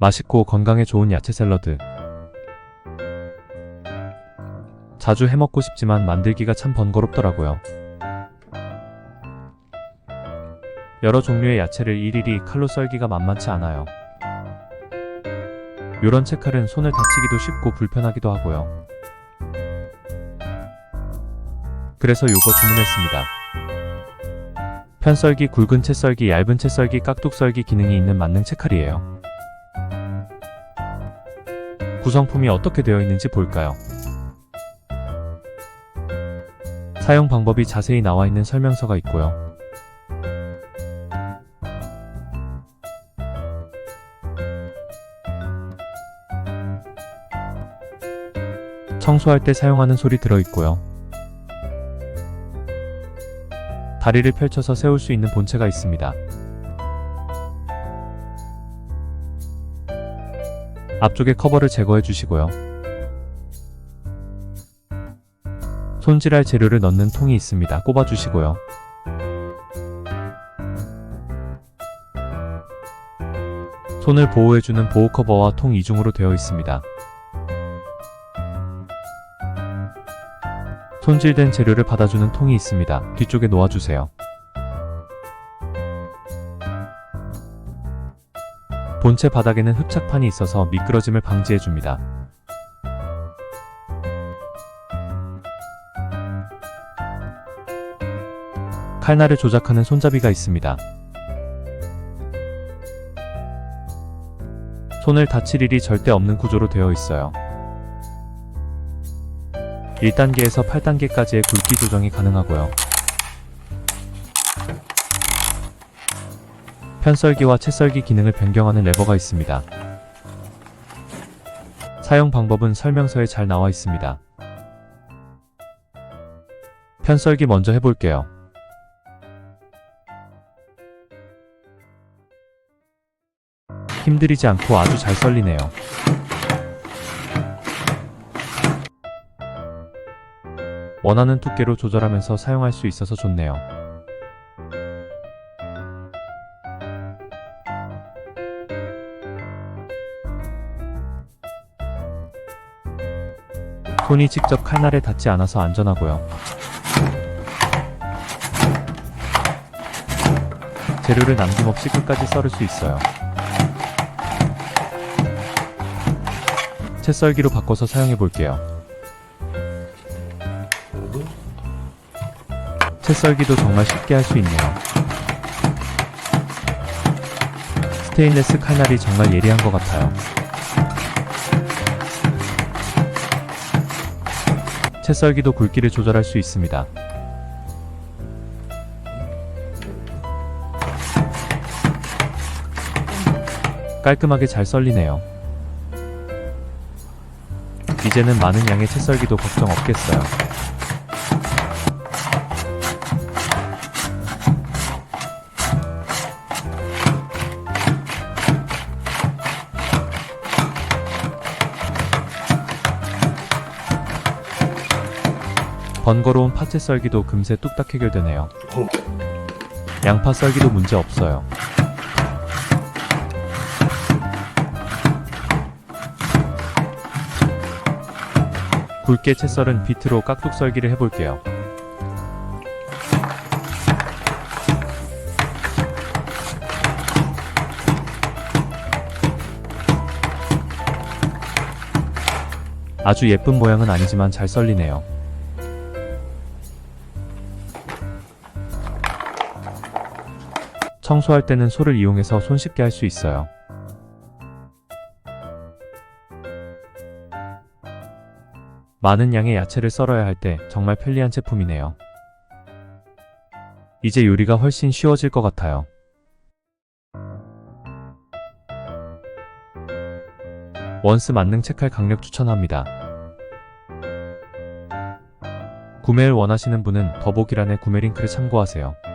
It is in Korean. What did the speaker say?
맛있고 건강에 좋은 야채 샐러드. 자주 해먹고 싶지만 만들기가 참 번거롭더라고요. 여러 종류의 야채를 일일이 칼로 썰기가 만만치 않아요. 요런 채칼은 손을 다치기도 쉽고 불편하기도 하고요. 그래서 요거 주문했습니다. 편썰기, 굵은 채 썰기, 얇은 채 썰기, 깍둑 썰기 기능이 있는 만능 채칼이에요. 구성품이 어떻게 되어 있는지 볼까요? 사용 방법이 자세히 나와 있는 설명서가 있고요. 청소할 때 사용하는 소리 들어있고요. 다리를 펼쳐서 세울 수 있는 본체가 있습니다. 앞쪽에 커버를 제거해 주시고요. 손질할 재료를 넣는 통이 있습니다. 꼽아 주시고요. 손을 보호해주는 보호 커버와 통 이중으로 되어 있습니다. 손질된 재료를 받아주는 통이 있습니다. 뒤쪽에 놓아주세요. 본체 바닥에는 흡착판이 있어서 미끄러짐을 방지해줍니다. 칼날을 조작하는 손잡이가 있습니다. 손을 다칠 일이 절대 없는 구조로 되어 있어요. 1단계에서 8단계까지의 굵기 조정이 가능하고요. 편썰기와 채썰기 기능을 변경하는 레버가 있습니다. 사용 방법은 설명서에 잘 나와 있습니다. 편썰기 먼저 해볼게요. 힘들이지 않고 아주 잘 썰리네요. 원하는 두께로 조절하면서 사용할 수 있어서 좋네요. 손이 직접 칼날에 닿지 않아서 안전하고요. 재료를 남김없이 끝까지 썰을 수 있어요. 채썰기로 바꿔서 사용해 볼게요. 채썰기도 정말 쉽게 할 수 있네요. 스테인레스 칼날이 정말 예리한 것 같아요. 채썰기도 굵기를 조절할 수 있습니다. 깔끔하게 잘 썰리네요. 이제는 많은 양의 채썰기도 걱정 없겠어요. 번거로운 파채 썰기도 금세 뚝딱 해결되네요. 양파 썰기도 문제 없어요. 굵게 채 썰은 비트로 깍둑 썰기를 해볼게요. 아주 예쁜 모양은 아니지만 잘 썰리네요. 청소할 때는 소를 이용해서 손쉽게 할 수 있어요. 많은 양의 야채를 썰어야 할 때 정말 편리한 제품이네요. 이제 요리가 훨씬 쉬워질 것 같아요. 원스 만능 채칼 강력 추천합니다. 구매를 원하시는 분은 더보기란의 구매 링크를 참고하세요.